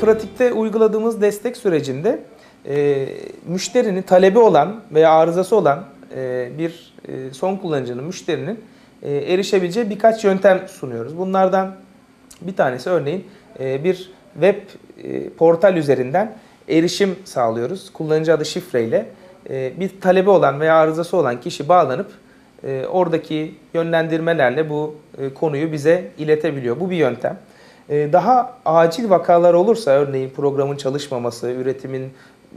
pratikte uyguladığımız destek sürecinde e, müşterinin talebi olan veya arızası olan e, bir e, son kullanıcının, müşterinin e, erişebileceği birkaç yöntem sunuyoruz. Bunlardan bir tanesi örneğin e, bir web e, portal üzerinden erişim sağlıyoruz. Kullanıcı adı şifreyle e, bir talebi olan veya arızası olan kişi bağlanıp e, oradaki yönlendirmelerle bu e, konuyu bize iletebiliyor. Bu bir yöntem. E, Daha acil vakalar olursa örneğin programın çalışmaması, üretimin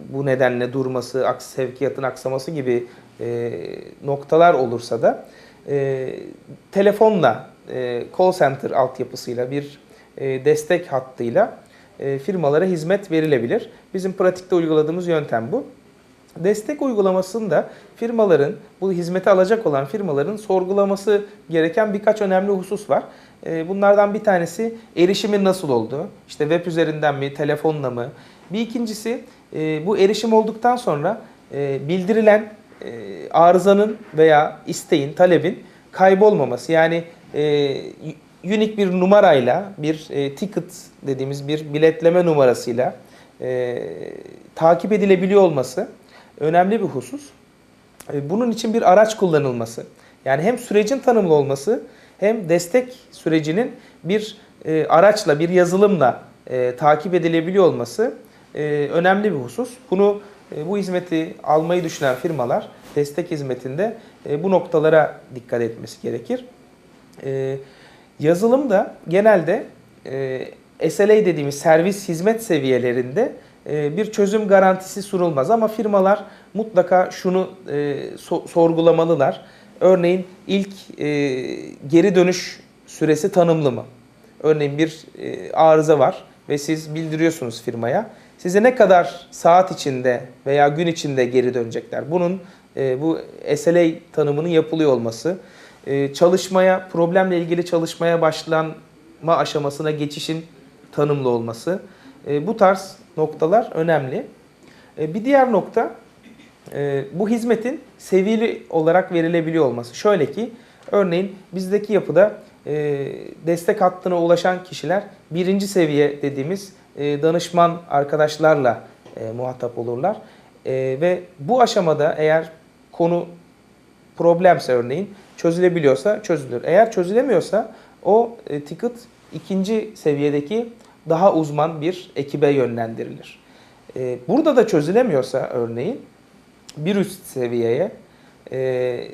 bu nedenle durması, aks- sevkiyatın aksaması gibi e, noktalar olursa da e, telefonla, e, call center altyapısıyla bir destek hattıyla firmalara hizmet verilebilir. Bizim pratikte uyguladığımız yöntem bu. Destek uygulamasında firmaların, bu hizmeti alacak olan firmaların sorgulaması gereken birkaç önemli husus var. Ee, Bunlardan bir tanesi erişimin nasıl olduğu, işte web üzerinden mi, telefonla mı? Bir ikincisi e, bu erişim olduktan sonra e, bildirilen e, arızanın veya isteğin, talebin kaybolmaması. Yani unik bir numarayla, bir ticket dediğimiz bir biletleme numarasıyla takip edilebiliyor olması önemli bir husus. E, Bunun için bir araç kullanılması. Yani hem sürecin tanımlı olması hem destek sürecinin bir e, araçla, bir yazılımla e, takip edilebiliyor olması önemli bir husus. Bunu bu hizmeti almayı düşünen firmalar destek hizmetinde bu noktalara dikkat etmesi gerekir. Yazılım da genelde SLA dediğimiz servis hizmet seviyelerinde bir çözüm garantisi sunulmaz ama firmalar mutlaka şunu e, so- sorgulamalılar. Örneğin ilk e, geri dönüş süresi tanımlı mı? Örneğin bir e, arıza var ve siz bildiriyorsunuz firmaya. Size ne kadar saat içinde veya gün içinde geri dönecekler? Bunun e, bu SLA tanımının yapılıyor olması, e, çalışmaya, problemle ilgili çalışmaya başlanma aşamasına geçişin tanımlı olması. E, bu tarz noktalar önemli. E, bir diğer nokta e, bu hizmetin seviyeli olarak verilebiliyor olması. Şöyle ki örneğin bizdeki yapıda destek hattına ulaşan kişiler birinci seviye dediğimiz danışman arkadaşlarla muhatap olurlar. Ve bu aşamada eğer konu problemse örneğin çözülebiliyorsa çözülür. Eğer çözülemiyorsa o e, ticket ikinci seviyedeki daha uzman bir ekibe yönlendirilir. E, burada da çözülemiyorsa örneğin bir üst seviyeye e,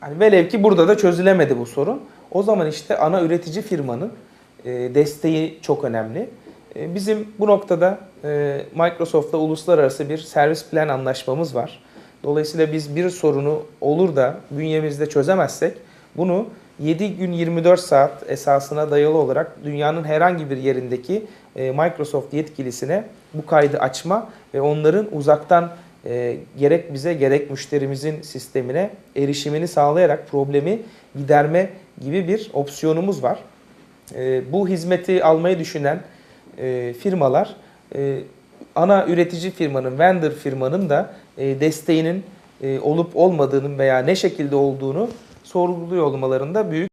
hani velev ki burada da çözülemedi bu sorun. O zaman işte ana üretici firmanın e, desteği çok önemli. E, bizim bu noktada e, Microsoft'la uluslararası bir servis plan anlaşmamız var. Dolayısıyla biz bir sorunu olur da bünyemizde çözemezsek bunu 7 gün 24 saat esasına dayalı olarak dünyanın herhangi bir yerindeki e, Microsoft yetkilisine bu kaydı açma ve onların uzaktan e, gerek bize gerek müşterimizin sistemine erişimini sağlayarak problemi giderme gibi bir opsiyonumuz var. E, bu hizmeti almayı düşünen firmalar ana üretici firmanın, vendor firmanın da desteğinin olup olmadığının veya ne şekilde olduğunu sorguluyor olmalarında büyük